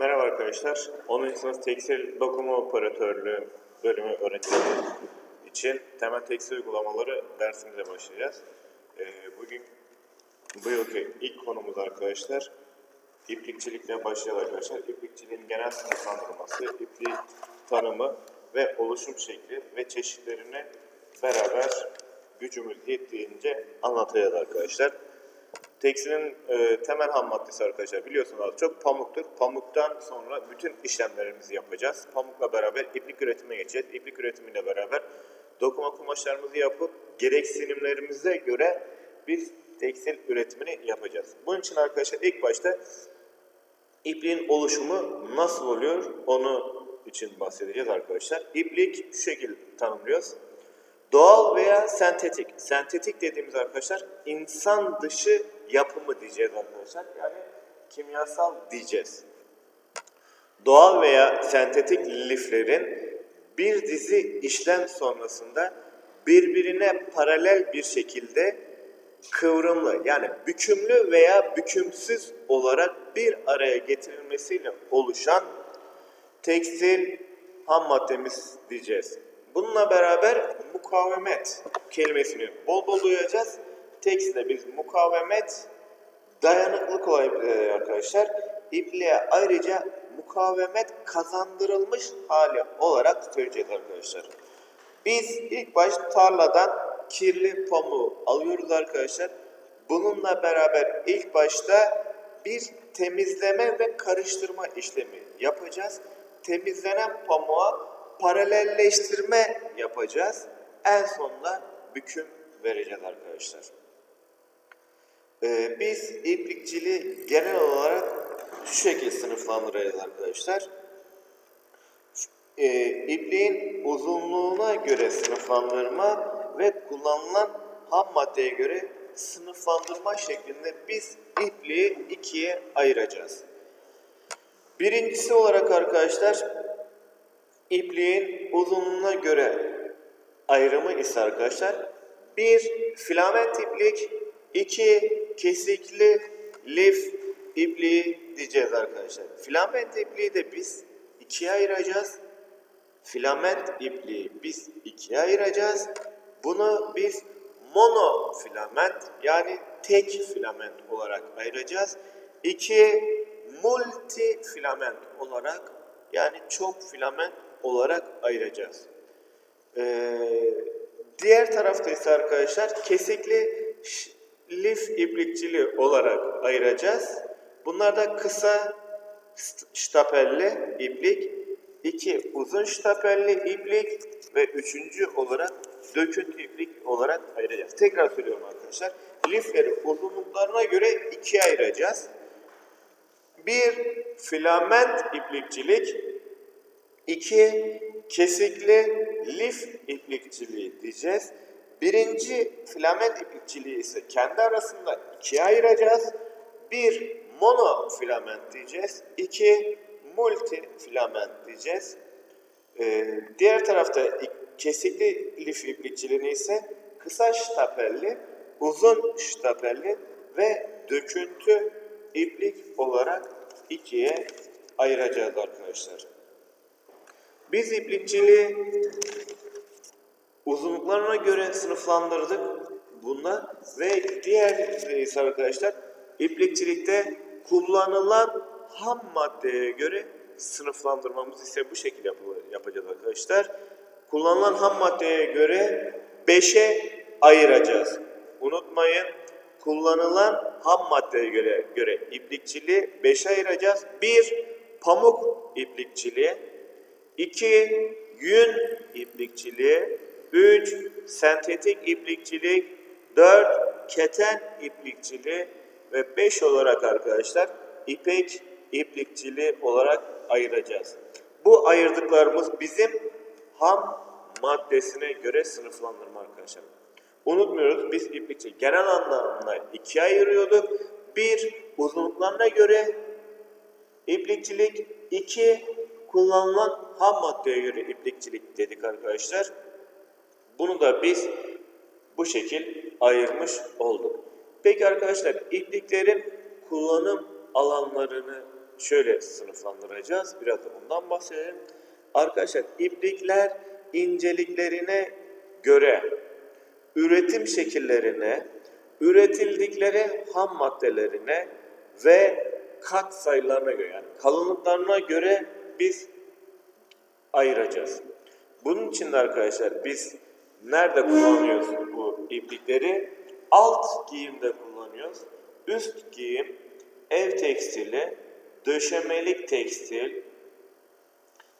arkadaşlar. 10. sınıf tekstil dokumu operatörlüğü bölümü öğrencileri için temel tekstil uygulamaları dersimize başlayacağız. Ee, bugün bu yılki ilk konumuz arkadaşlar iplikçilikle başlayalım arkadaşlar. İplikçiliğin genel sınıflandırması, iplik tanımı ve oluşum şekli ve çeşitlerini beraber gücümüz yettiğince anlatacağız arkadaşlar. Tekstilin e, temel ham maddesi arkadaşlar biliyorsunuz az çok pamuktur. Pamuktan sonra bütün işlemlerimizi yapacağız. Pamukla beraber iplik üretimine geçeceğiz. İplik üretimiyle beraber dokuma kumaşlarımızı yapıp gereksinimlerimize göre biz tekstil üretimini yapacağız. Bunun için arkadaşlar ilk başta ipliğin oluşumu nasıl oluyor onu için bahsedeceğiz arkadaşlar. İplik şu şekilde tanımlıyoruz. Doğal veya sentetik. Sentetik dediğimiz arkadaşlar insan dışı yapımı diyeceğiz arkadaşlar. Yani kimyasal diyeceğiz. Doğal veya sentetik liflerin bir dizi işlem sonrasında birbirine paralel bir şekilde kıvrımlı yani bükümlü veya bükümsüz olarak bir araya getirilmesiyle oluşan tekstil ham maddemiz diyeceğiz. Bununla beraber mukavemet kelimesini bol bol duyacağız. Tekstilde biz mukavemet dayanıklılık olabilir arkadaşlar. İpliğe ayrıca mukavemet kazandırılmış hali olarak söyleyeceğiz arkadaşlar. Biz ilk baş tarladan kirli pamuğu alıyoruz arkadaşlar. Bununla beraber ilk başta bir temizleme ve karıştırma işlemi yapacağız. Temizlenen pamuğa paralelleştirme yapacağız. En sonunda büküm vereceğiz arkadaşlar. Ee, biz iplikçiliği genel olarak şu şekilde sınıflandıracağız arkadaşlar. Ee, ipliğin uzunluğuna göre sınıflandırma ve kullanılan ham maddeye göre sınıflandırma şeklinde biz ipliği ikiye ayıracağız. Birincisi olarak arkadaşlar ipliğin uzunluğuna göre ayrımı ise arkadaşlar bir filament iplik, iki kesikli lif ipliği diyeceğiz arkadaşlar. Filament ipliği de biz ikiye ayıracağız. Filament ipliği biz ikiye ayıracağız. Bunu biz monofilament yani tek filament olarak ayıracağız. İki multifilament olarak yani çok filament olarak ayıracağız. Ee, diğer tarafta ise arkadaşlar kesikli lif iplikçili olarak ayıracağız. Bunlar da kısa ştapelli iplik, iki uzun ştapelli iplik ve üçüncü olarak döküntü iplik olarak ayıracağız. Tekrar söylüyorum arkadaşlar. Lifleri uzunluklarına göre ikiye ayıracağız. Bir filament iplikçilik, iki kesikli lif iplikçiliği diyeceğiz. Birinci filament iplikçiliği ise kendi arasında ikiye ayıracağız. Bir monofilament diyeceğiz. iki multi filament diyeceğiz. Ee, diğer tarafta ik- kesikli lif iplikçiliğini ise kısa ştapelli, uzun ştapelli ve döküntü iplik olarak ikiye ayıracağız arkadaşlar. Biz iplikçiliği uzunluklarına göre sınıflandırdık bunda ve diğer ise arkadaşlar iplikçilikte kullanılan ham maddeye göre sınıflandırmamız ise bu şekilde yapı- yapacağız arkadaşlar. Kullanılan ham maddeye göre 5'e ayıracağız. Unutmayın kullanılan ham maddeye göre göre iplikçiliği 5'e ayıracağız. 1 pamuk iplikçiliği, 2 yün iplikçiliği, 3 sentetik iplikçilik, 4 keten iplikçiliği ve 5 olarak arkadaşlar ipek iplikçiliği olarak ayıracağız. Bu ayırdıklarımız bizim ham maddesine göre sınıflandırma arkadaşlar. Unutmuyoruz biz iplikçi genel anlamda ikiye ayırıyorduk. Bir uzunluklarına göre iplikçilik, iki kullanılan ham maddeye göre iplikçilik dedik arkadaşlar. Bunu da biz bu şekil ayırmış olduk. Peki arkadaşlar ipliklerin kullanım alanlarını şöyle sınıflandıracağız. Biraz da bundan bahsedelim. Arkadaşlar iplikler inceliklerine göre üretim şekillerine, üretildikleri ham maddelerine ve kat sayılarına göre yani kalınlıklarına göre biz ayıracağız. Bunun için de arkadaşlar biz nerede kullanıyoruz bu iplikleri? Alt giyimde kullanıyoruz. Üst giyim, ev tekstili, döşemelik tekstil,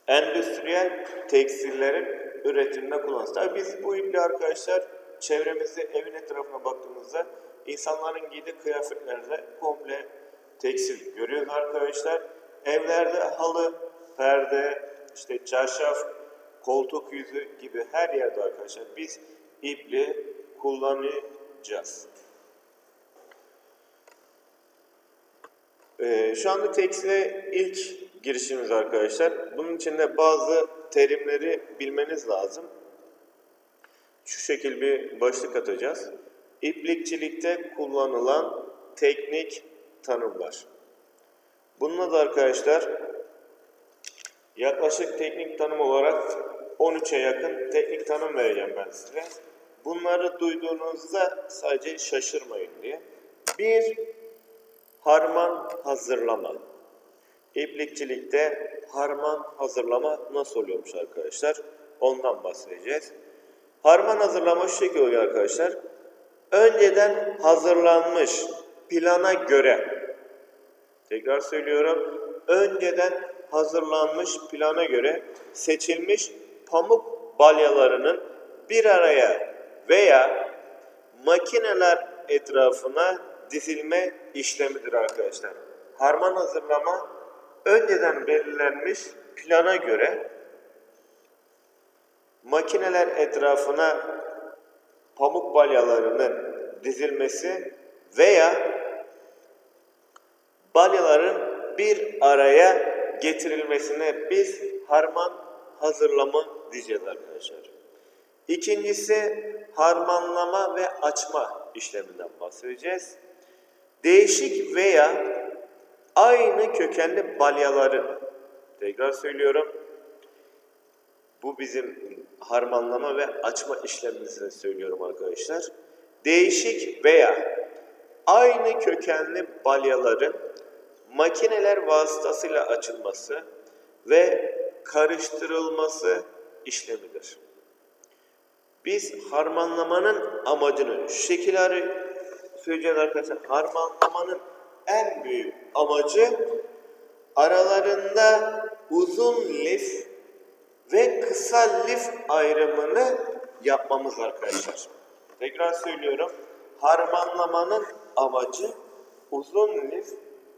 endüstriyel tekstillerin üretiminde kullanırız. Tabii biz bu ipliği arkadaşlar çevremizde evin etrafına baktığımızda insanların giydiği kıyafetlerde komple tekstil görüyoruz arkadaşlar. Evlerde halı, perde, işte çarşaf, koltuk yüzü gibi her yerde arkadaşlar biz ipliği kullanacağız. Ee, şu anda tekstile ilk girişimiz arkadaşlar. Bunun için de bazı terimleri bilmeniz lazım. Şu şekil bir başlık atacağız. İplikçilikte kullanılan teknik tanımlar. Bununla da arkadaşlar yaklaşık teknik tanım olarak 13'e yakın teknik tanım vereceğim ben size. Bunları duyduğunuzda sadece şaşırmayın diye. Bir, harman hazırlama. İplikçilikte harman hazırlama nasıl oluyormuş arkadaşlar? Ondan bahsedeceğiz. Harman hazırlama şu şekilde oluyor arkadaşlar. Önceden hazırlanmış plana göre tekrar söylüyorum. Önceden hazırlanmış plana göre seçilmiş pamuk balyalarının bir araya veya makineler etrafına dizilme işlemidir arkadaşlar. Harman hazırlama önceden belirlenmiş plana göre makineler etrafına pamuk balyalarının dizilmesi veya balyaların bir araya getirilmesine biz harman hazırlama diyeceğiz arkadaşlar. İkincisi harmanlama ve açma işleminden bahsedeceğiz. Değişik veya aynı kökenli balyaların tekrar söylüyorum bu bizim harmanlama ve açma işlemimizi söylüyorum arkadaşlar. Değişik veya aynı kökenli balyaların makineler vasıtasıyla açılması ve karıştırılması işlemidir. Biz harmanlamanın amacını şekilde söyleyeceğiz arkadaşlar. Harmanlamanın en büyük amacı aralarında uzun lif ve kısa lif ayrımını yapmamız arkadaşlar. Tekrar söylüyorum. Harmanlamanın amacı uzun lif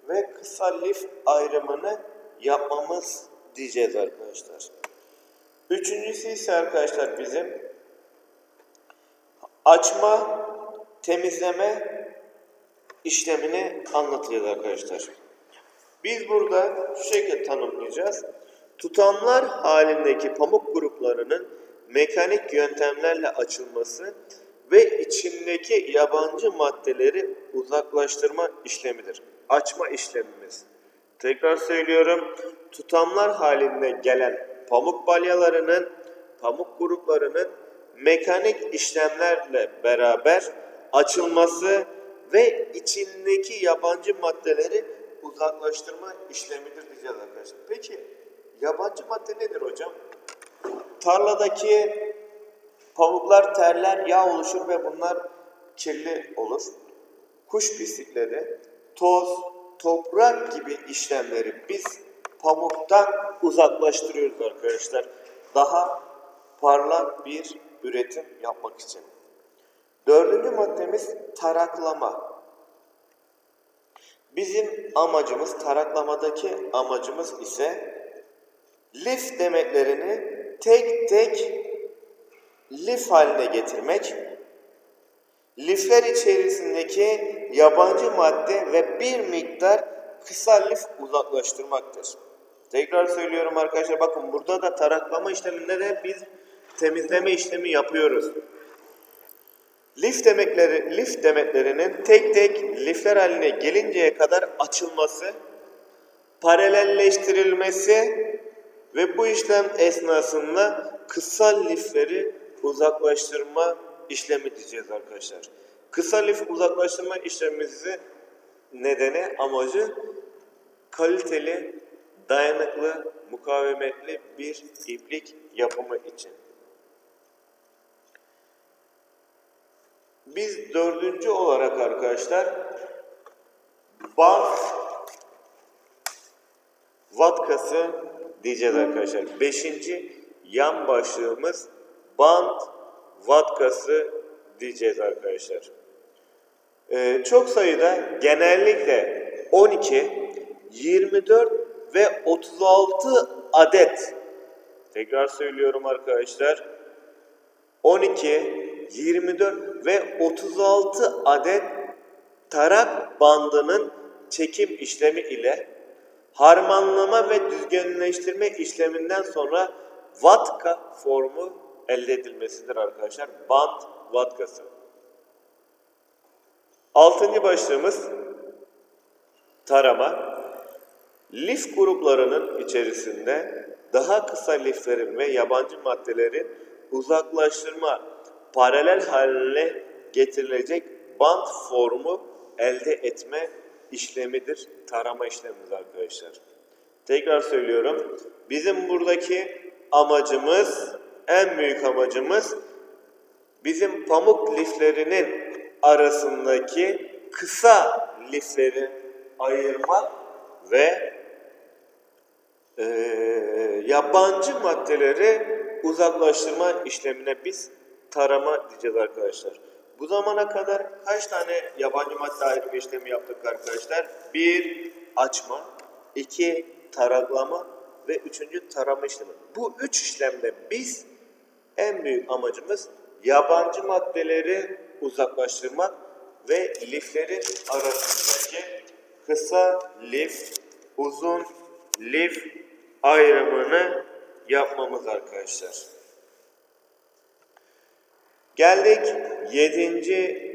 ve kısa lif ayrımını yapmamız diyeceğiz arkadaşlar. Üçüncüsü ise arkadaşlar bizim açma, temizleme işlemini anlatacağız arkadaşlar. Biz burada şu şekilde tanımlayacağız. Tutamlar halindeki pamuk gruplarının mekanik yöntemlerle açılması ve içindeki yabancı maddeleri uzaklaştırma işlemidir. Açma işlemimiz. Tekrar söylüyorum. Tutamlar halinde gelen pamuk balyalarının, pamuk gruplarının mekanik işlemlerle beraber açılması ve içindeki yabancı maddeleri uzaklaştırma işlemidir diyeceğiz arkadaşlar. Peki yabancı madde nedir hocam? Tarladaki pamuklar terler, yağ oluşur ve bunlar kirli olur. Kuş pislikleri, toz, toprak gibi işlemleri biz pamuktan uzaklaştırıyoruz arkadaşlar. Daha parlak bir üretim yapmak için. Dördüncü maddemiz taraklama. Bizim amacımız, taraklamadaki amacımız ise lif demetlerini tek tek lif haline getirmek, lifler içerisindeki yabancı madde ve bir miktar kısa lif uzaklaştırmaktır. Tekrar söylüyorum arkadaşlar bakın burada da taraklama işleminde de biz temizleme işlemi yapıyoruz. Lif demekleri, lif demetlerinin tek tek lifler haline gelinceye kadar açılması paralelleştirilmesi ve bu işlem esnasında kısa lifleri uzaklaştırma işlemi diyeceğiz arkadaşlar. Kısa lif uzaklaştırma işlemimizi nedeni amacı kaliteli, dayanıklı, mukavemetli bir iplik yapımı için. Biz dördüncü olarak arkadaşlar bant vatkası diyeceğiz arkadaşlar. Beşinci yan başlığımız bant vatkası diyeceğiz arkadaşlar. Ee, çok sayıda genellikle 12, 24 ve 36 adet tekrar söylüyorum arkadaşlar 12, 24 ve 36 adet tarak bandının çekim işlemi ile harmanlama ve düzgünleştirme işleminden sonra vatka formu elde edilmesidir arkadaşlar. Band vatkası. Altıncı başlığımız tarama. Lif gruplarının içerisinde daha kısa liflerin ve yabancı maddelerin uzaklaştırma paralel haline getirilecek band formu elde etme işlemidir. Tarama işlemimiz arkadaşlar. Tekrar söylüyorum. Bizim buradaki amacımız, en büyük amacımız bizim pamuk liflerinin arasındaki kısa lifleri ayırmak ve e, yabancı maddeleri uzaklaştırma işlemine biz tarama diyeceğiz arkadaşlar. Bu zamana kadar kaç tane yabancı madde ayrımı işlemi yaptık arkadaşlar? Bir, açma. iki taraklama. Ve üçüncü tarama işlemi. Bu üç işlemde biz en büyük amacımız yabancı maddeleri uzaklaştırmak ve liflerin arasındaki kısa lif, uzun lif ayrımını yapmamız arkadaşlar. Geldik yedinci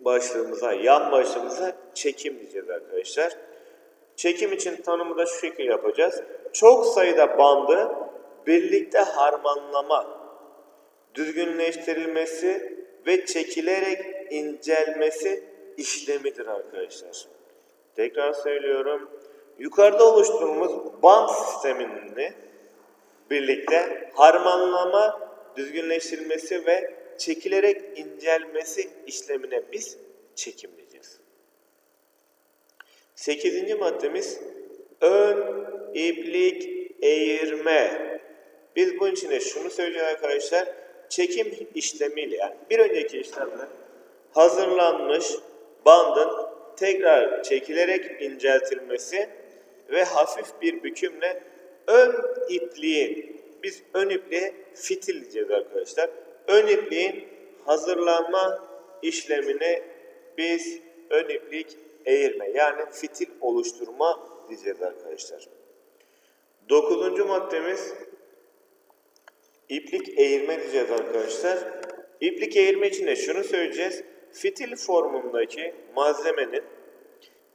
başlığımıza, yan başlığımıza çekim diyeceğiz arkadaşlar. Çekim için tanımı da şu şekilde yapacağız. Çok sayıda bandı birlikte harmanlama, düzgünleştirilmesi ve çekilerek incelmesi işlemidir arkadaşlar. Tekrar söylüyorum. Yukarıda oluşturduğumuz band sistemini birlikte harmanlama, düzgünleştirilmesi ve çekilerek incelmesi işlemine biz çekim diyeceğiz. Sekizinci maddemiz ön iplik eğirme. Biz bunun içine şunu söyleyeceğiz arkadaşlar. Çekim işlemiyle yani bir önceki işlemde hazırlanmış bandın tekrar çekilerek inceltilmesi ve hafif bir bükümle ön ipliğin biz ön ipliğe fitil diyeceğiz arkadaşlar. Ön ipliğin hazırlanma işlemine biz ön iplik eğirme yani fitil oluşturma diyeceğiz arkadaşlar. Dokuzuncu maddemiz iplik eğirme diyeceğiz arkadaşlar. İplik eğirme için de şunu söyleyeceğiz. Fitil formundaki malzemenin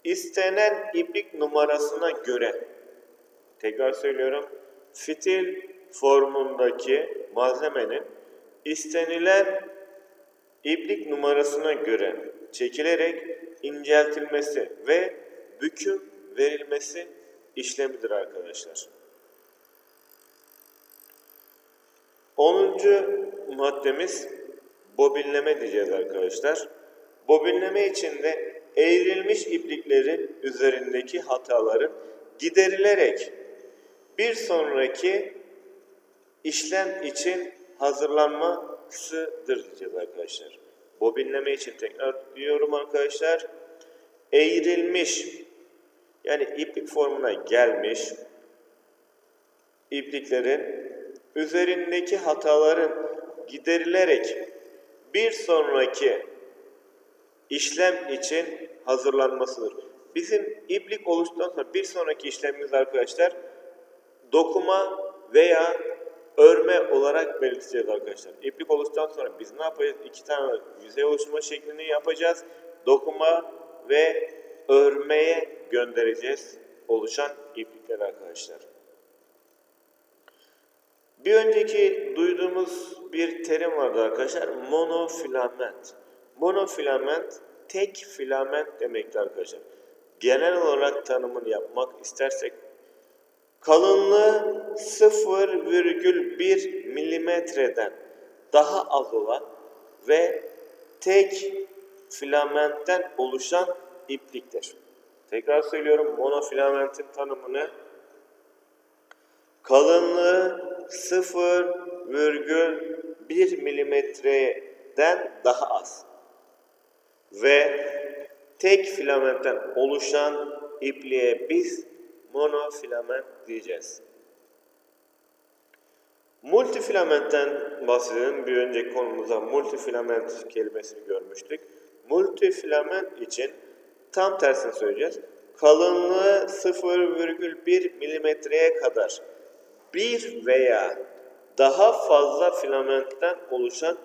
istenen iplik numarasına göre tekrar söylüyorum. Fitil formundaki malzemenin istenilen iplik numarasına göre çekilerek inceltilmesi ve büküm verilmesi işlemidir arkadaşlar. 10. maddemiz bobinleme diyeceğiz arkadaşlar. Bobinleme için de eğrilmiş ipliklerin üzerindeki hataların giderilerek bir sonraki işlem için hazırlanmasıdır diyeceğiz arkadaşlar. Bobinleme için tekrar diyorum arkadaşlar. Eğrilmiş yani iplik formuna gelmiş ipliklerin üzerindeki hataların giderilerek bir sonraki işlem için hazırlanmasıdır. Bizim iplik oluştuktan sonra bir sonraki işlemimiz arkadaşlar dokuma veya örme olarak belirteceğiz arkadaşlar. İplik oluştuktan sonra biz ne yapacağız? İki tane yüzey oluşturma şeklini yapacağız. Dokuma ve örmeye göndereceğiz oluşan iplikler arkadaşlar. Bir önceki duyduğumuz bir terim vardı arkadaşlar. Monofilament. Monofilament tek filament demekti arkadaşlar. Genel olarak tanımını yapmak istersek kalınlığı 0,1 milimetreden daha az olan ve tek filamentten oluşan ipliktir. Tekrar söylüyorum monofilamentin tanımını kalınlığı 0,1 milimetreden daha az ve tek filamentten oluşan ipliğe biz monofilament diyeceğiz. Multifilamentten bahsedelim. Bir önceki konumuzda multifilament kelimesini görmüştük. Multifilament için tam tersini söyleyeceğiz. Kalınlığı 0,1 milimetreye kadar bir veya daha fazla filamentten oluşan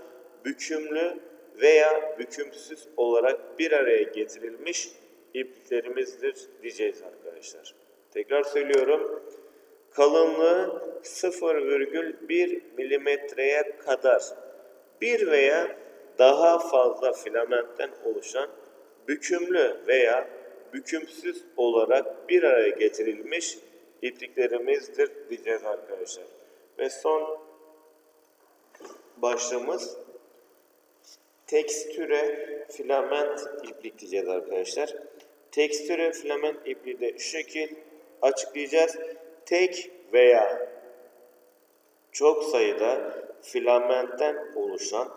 bükümlü veya bükümsüz olarak bir araya getirilmiş ipliklerimizdir diyeceğiz arkadaşlar. Tekrar söylüyorum. Kalınlığı 0,1 milimetreye kadar bir veya daha fazla filamentten oluşan bükümlü veya bükümsüz olarak bir araya getirilmiş ipliklerimizdir diyeceğiz arkadaşlar. Ve son başlığımız tekstüre filament iplik diyeceğiz arkadaşlar. Tekstüre filament ipliği de şu şekil açıklayacağız. Tek veya çok sayıda filamentten oluşan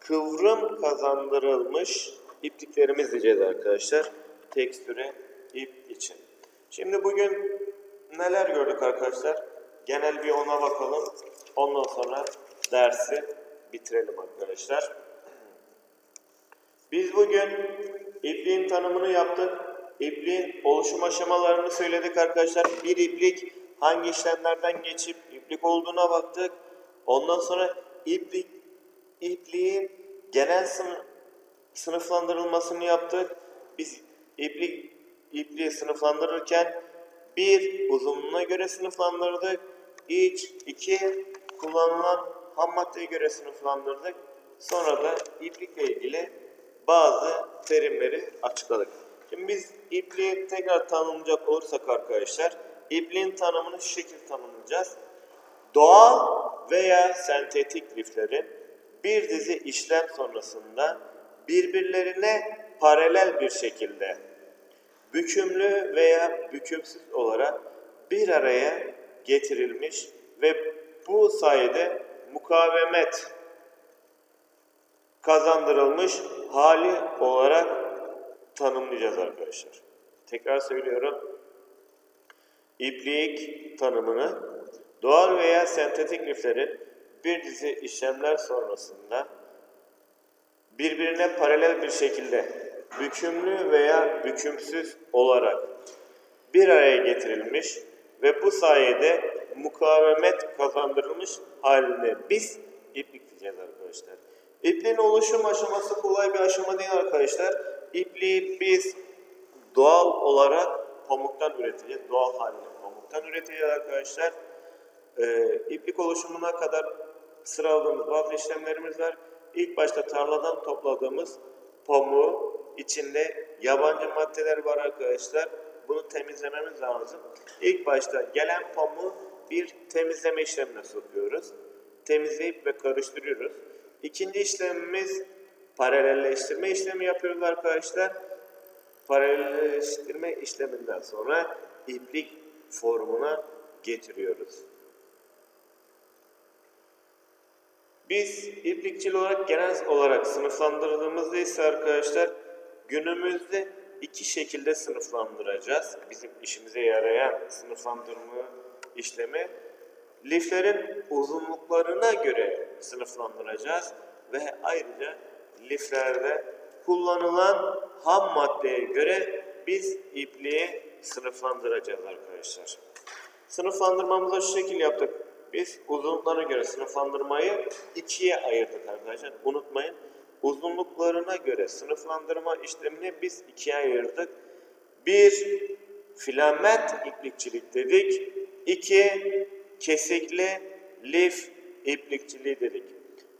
kıvrım kazandırılmış ipliklerimiz diyeceğiz arkadaşlar. Tekstüre ip için. Şimdi bugün neler gördük arkadaşlar? Genel bir ona bakalım. Ondan sonra dersi bitirelim arkadaşlar. Biz bugün ipliğin tanımını yaptık. İpliğin oluşum aşamalarını söyledik arkadaşlar. Bir iplik hangi işlemlerden geçip iplik olduğuna baktık. Ondan sonra iplik ipliğin genel sınıf, sınıflandırılmasını yaptık. Biz iplik ipliği sınıflandırırken bir uzunluğuna göre sınıflandırdık. İç, iki kullanılan ham maddeye göre sınıflandırdık. Sonra da iplikle ilgili bazı terimleri açıkladık. Şimdi biz ipliği tekrar tanımlayacak olursak arkadaşlar, ipliğin tanımını şu şekilde tanımlayacağız. Doğal veya sentetik liflerin bir dizi işlem sonrasında birbirlerine paralel bir şekilde bükümlü veya bükümsüz olarak bir araya getirilmiş ve bu sayede mukavemet kazandırılmış hali olarak tanımlayacağız arkadaşlar. Tekrar söylüyorum. İplik tanımını doğal veya sentetik liflerin bir dizi işlemler sonrasında birbirine paralel bir şekilde bükümlü veya bükümsüz olarak bir araya getirilmiş ve bu sayede mukavemet kazandırılmış haline biz iplik diyeceğiz arkadaşlar. İpliğin oluşum aşaması kolay bir aşama değil arkadaşlar. İpliği biz doğal olarak pamuktan üreteceğiz. Doğal haliyle pamuktan üreteceğiz arkadaşlar. Ee, iplik oluşumuna kadar sıraladığımız bazı işlemlerimiz var. İlk başta tarladan topladığımız pamuğu içinde yabancı maddeler var arkadaşlar. Bunu temizlememiz lazım. İlk başta gelen pamuğu bir temizleme işlemine sokuyoruz. Temizleyip ve karıştırıyoruz. İkinci işlemimiz paralelleştirme işlemi yapıyoruz arkadaşlar. Paralelleştirme işleminden sonra iplik formuna getiriyoruz. Biz iplikçil olarak genel olarak sınıflandırdığımızda ise arkadaşlar günümüzde iki şekilde sınıflandıracağız. Bizim işimize yarayan sınıflandırma işlemi liflerin uzunluklarına göre sınıflandıracağız ve ayrıca liflerde kullanılan ham maddeye göre biz ipliği sınıflandıracağız arkadaşlar. Sınıflandırmamızı şu şekilde yaptık. Biz uzunluklarına göre sınıflandırmayı ikiye ayırdık arkadaşlar. Unutmayın. Uzunluklarına göre sınıflandırma işlemini biz ikiye ayırdık. Bir filament iplikçilik dedik. 2 kesikli lif iplikçiliği dedik.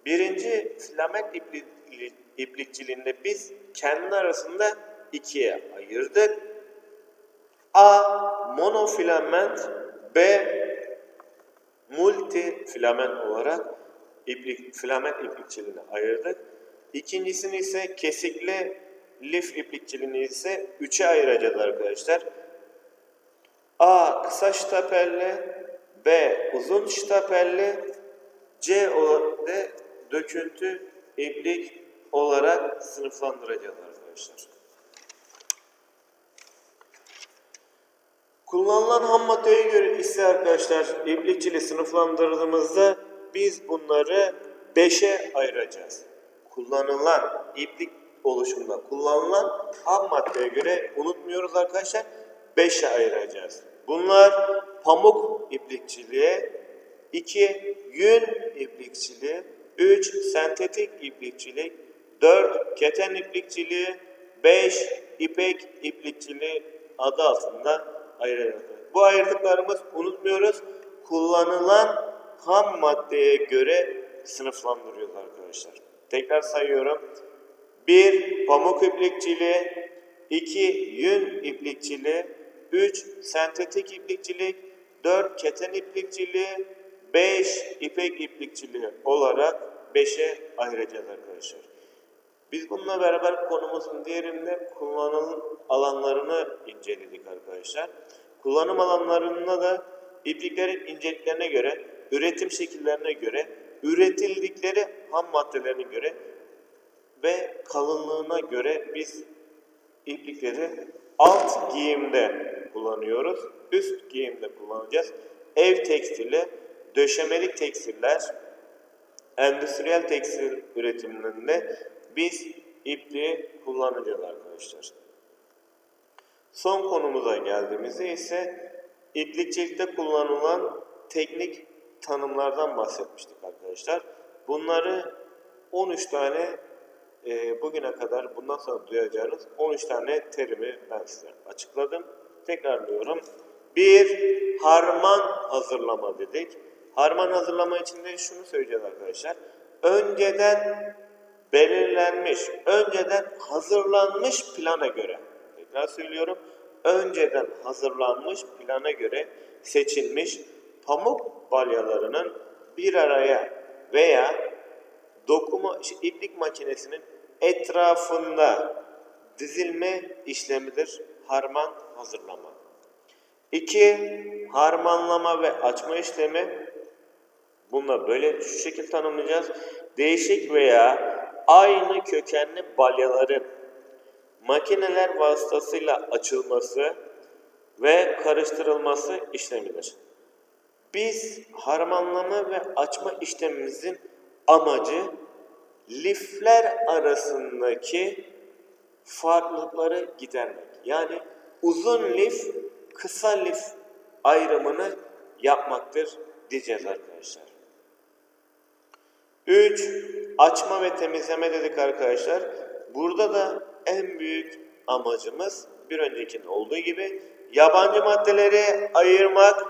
Birinci filament ipli, iplikçiliğinde biz kendi arasında ikiye ayırdık. A. Monofilament B. Multifilament olarak iplik, filament iplikçiliğine ayırdık. İkincisini ise kesikli lif iplikçiliğini ise üçe ayıracağız arkadaşlar. A. Kısa ştapelli B. Uzun ştapelli C. De döküntü iplik olarak sınıflandıracağız arkadaşlar. Kullanılan ham maddeye göre ise arkadaşlar iplikçili sınıflandırdığımızda biz bunları 5'e ayıracağız. Kullanılan iplik oluşumunda kullanılan ham maddeye göre unutmuyoruz arkadaşlar 5'e ayıracağız. Bunlar pamuk iplikçiliği, 2 yün iplikçiliği, 3 sentetik iplikçilik, 4 keten iplikçiliği, 5 ipek iplikçiliği adı altında ayırıyoruz. Bu ayırdıklarımız unutmuyoruz. Kullanılan ham maddeye göre sınıflandırıyoruz arkadaşlar. Tekrar sayıyorum. 1 pamuk iplikçiliği, 2 yün iplikçiliği, 3 sentetik iplikçilik, 4 keten iplikçiliği, 5 ipek iplikçiliği olarak 5'e ayıracağız arkadaşlar. Biz bununla beraber konumuzun diğerinde kullanım alanlarını inceledik arkadaşlar. Kullanım alanlarında da ipliklerin inceliklerine göre, üretim şekillerine göre, üretildikleri ham maddelerine göre ve kalınlığına göre biz iplikleri alt giyimde kullanıyoruz. Üst giyimde kullanacağız. Ev tekstili, döşemelik tekstiller, endüstriyel tekstil üretimlerinde biz ipliği kullanacağız arkadaşlar. Son konumuza geldiğimizde ise iplikçilikte kullanılan teknik tanımlardan bahsetmiştik arkadaşlar. Bunları 13 tane e, bugüne kadar bundan sonra duyacağınız 13 tane terimi ben size açıkladım. Tekrarlıyorum. Bir, harman hazırlama dedik. Harman hazırlama için de şunu söyleyeceğiz arkadaşlar. Önceden belirlenmiş, önceden hazırlanmış plana göre, tekrar söylüyorum, önceden hazırlanmış plana göre seçilmiş pamuk balyalarının bir araya veya dokuma iplik makinesinin etrafında dizilme işlemidir harman hazırlama. 2. Harmanlama ve açma işlemi. Bununla böyle şu şekilde tanımlayacağız. Değişik veya aynı kökenli balyaların makineler vasıtasıyla açılması ve karıştırılması işlemidir. Biz harmanlama ve açma işlemimizin amacı lifler arasındaki farklılıkları gidermek. Yani uzun lif, kısa lif ayrımını yapmaktır diyeceğiz arkadaşlar. 3. Açma ve temizleme dedik arkadaşlar. Burada da en büyük amacımız bir öncekinde olduğu gibi yabancı maddeleri ayırmak,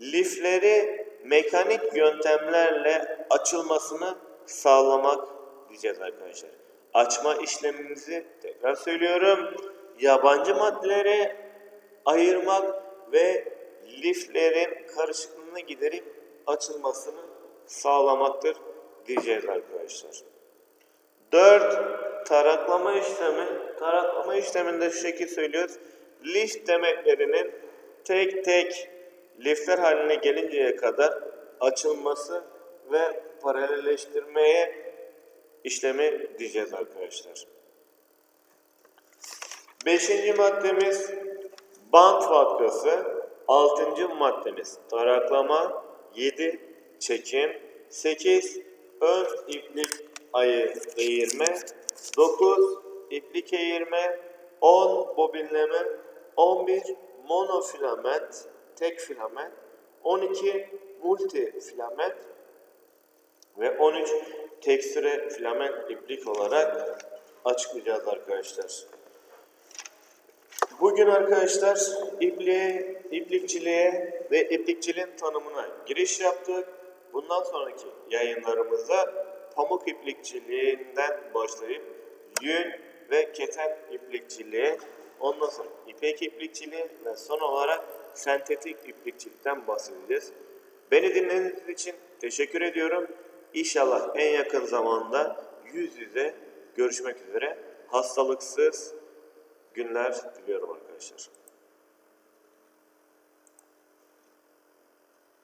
lifleri mekanik yöntemlerle açılmasını sağlamak diyeceğiz arkadaşlar. Açma işlemimizi tekrar söylüyorum. Yabancı maddeleri ayırmak ve liflerin karışıklığını giderip açılmasını sağlamaktır diyeceğiz arkadaşlar. 4. Taraklama işlemi. Taraklama işleminde şu şekilde söylüyoruz. Lif demetlerinin tek tek lifler haline gelinceye kadar açılması ve paralelleştirmeye işlemi diyeceğiz arkadaşlar. Beşinci maddemiz bant vatkası. Altıncı maddemiz taraklama. Yedi çekim. Sekiz ön iplik ayı eğirme. Dokuz iplik eğirme. On bobinleme. On bir monofilament tek filament. On iki multifilament ve 13 tekstüre filament iplik olarak açıklayacağız arkadaşlar. Bugün arkadaşlar ipliğe, iplikçiliğe ve iplikçiliğin tanımına giriş yaptık. Bundan sonraki yayınlarımızda pamuk iplikçiliğinden başlayıp yün ve keten iplikçiliği, ondan sonra ipek iplikçiliği ve son olarak sentetik iplikçilikten bahsedeceğiz. Beni dinlediğiniz için teşekkür ediyorum. İnşallah en yakın zamanda yüz yüze görüşmek üzere. Hastalıksız günler diliyorum arkadaşlar.